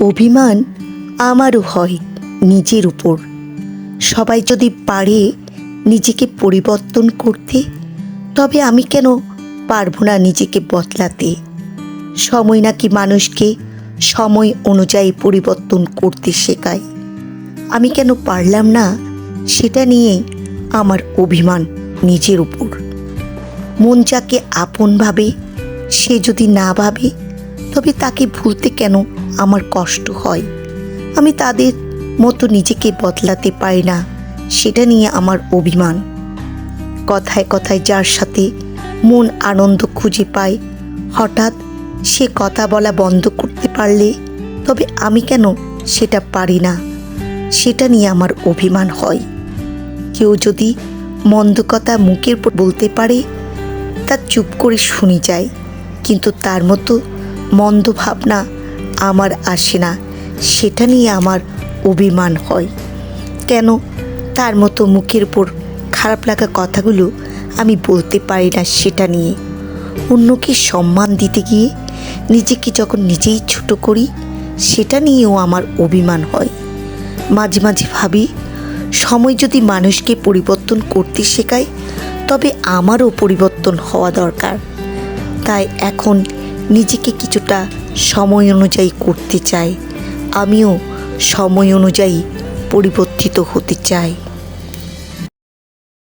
অভিমান আমারও হয় নিজের উপর। সবাই যদি পারে নিজেকে পরিবর্তন করতে, তবে আমি কেন পারব না নিজেকে বদলাতে? সময় নাকি মানুষকে সময় অনুযায়ী পরিবর্তন করতে শেখায়। আমি কেন পারলাম না সেটা নিয়ে আমার অভিমান নিজের উপর। মন যাকে আপন ভাবে, সে যদি না ভাবে, তবে তাকে ভুলতে কেন আমার কষ্ট হয়। আমি তাদের মতো নিজেকে বদলাতে পারি না, সেটা নিয়ে আমার অভিমান। কথায় কথায় যার সাথে মন আনন্দ খুঁজে পায় হঠাৎ সে কথা বলা বন্ধ করতে পারলে তবে আমি কেন সেটা পারি না, সেটা নিয়ে আমার অভিমান হয়। কেউ যদি মন্দ কথা মুখের উপর বলতে পারে, তা চুপ করে শুনে যায়, কিন্তু তার মতো মন্দ ভাবনা আমার আসে না, সেটা নিয়ে আমার অভিমান হয়। কেন? তার মতো মুখের উপর খারাপ লাগা কথাগুলো আমি বলতে পারি না সেটা নিয়ে। অন্যকে সম্মান দিতে গিয়ে নিজেকে যখন নিজেই ছোট করি, সেটা নিয়েও আমার অভিমান হয়। মাঝে মাঝে ভাবি, সময় যদি মানুষকে পরিবর্তন করতে শেখায়, তবে আমারও পরিবর্তন হওয়া দরকার। তাই এখন নিজেকে কিছুটা সময় অনুযায়ী করতে চাই। আমিও সময় অনুযায়ী পরিবর্তিত হতে চাই।